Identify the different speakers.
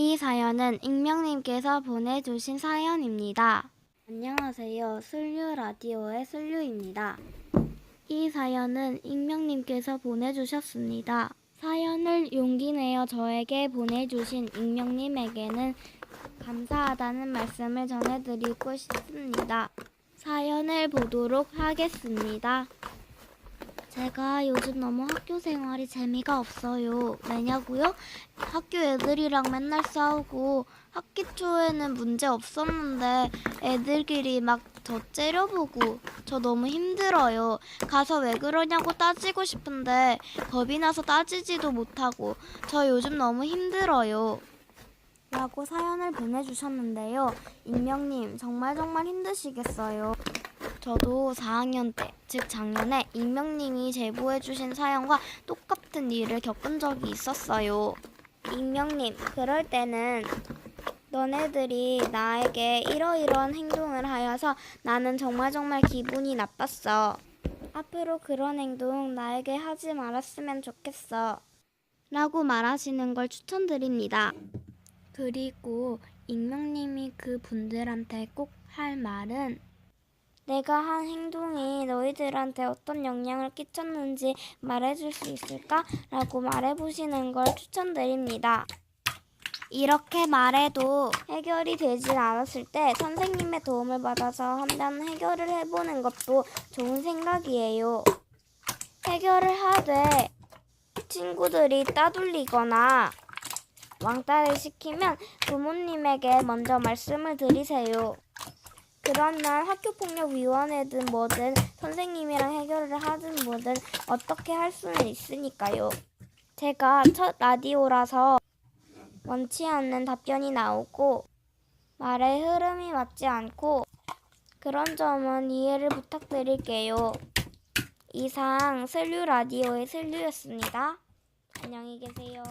Speaker 1: 이 사연은 익명님께서 보내주신 사연입니다. 안녕하세요. 슬류 라디오의 슬류입니다. 이 사연은 익명님께서 보내주셨습니다. 사연을 용기 내어 저에게 보내주신 익명님에게는 감사하다는 말씀을 전해드리고 싶습니다. 사연을 보도록 하겠습니다. 제가 요즘 너무 학교 생활이 재미가 없어요. 왜냐고요? 학교 애들이랑 맨날 싸우고 학기 초에는 문제 없었는데 애들끼리 막 저 째려보고 저 너무 힘들어요. 가서 왜 그러냐고 따지고 싶은데 겁이 나서 따지지도 못하고 저 요즘 너무 힘들어요. 라고 사연을 보내주셨는데요. 익명님 정말 정말 힘드시겠어요. 저도 4학년 때, 즉 작년에 익명님이 제보해주신 사연과 똑같은 일을 겪은 적이 있었어요. 익명님, 그럴 때는 너네들이 나에게 이러이러한 행동을 하여서 나는 정말 정말 기분이 나빴어. 앞으로 그런 행동 나에게 하지 말았으면 좋겠어. 라고 말하시는 걸 추천드립니다. 그리고 익명님이 그 분들한테 꼭 할 말은 내가 한 행동이 너희들한테 어떤 영향을 끼쳤는지 말해줄 수 있을까? 라고 말해보시는 걸 추천드립니다. 이렇게 말해도 해결이 되질 않았을 때 선생님의 도움을 받아서 한번 해결을 해보는 것도 좋은 생각이에요. 해결을 하되 친구들이 따돌리거나 왕따를 시키면 부모님에게 먼저 말씀을 드리세요. 그런 날 학교폭력위원회든 뭐든 선생님이랑 해결을 하든 뭐든 어떻게 할 수는 있으니까요. 제가 첫 라디오라서 원치 않는 답변이 나오고 말의 흐름이 맞지 않고 그런 점은 이해를 부탁드릴게요. 이상 슬류 라디오의 슬류였습니다. 안녕히 계세요.